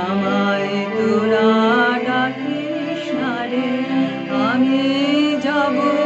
আমায় তোরা ডাকিস না রে আমি যাব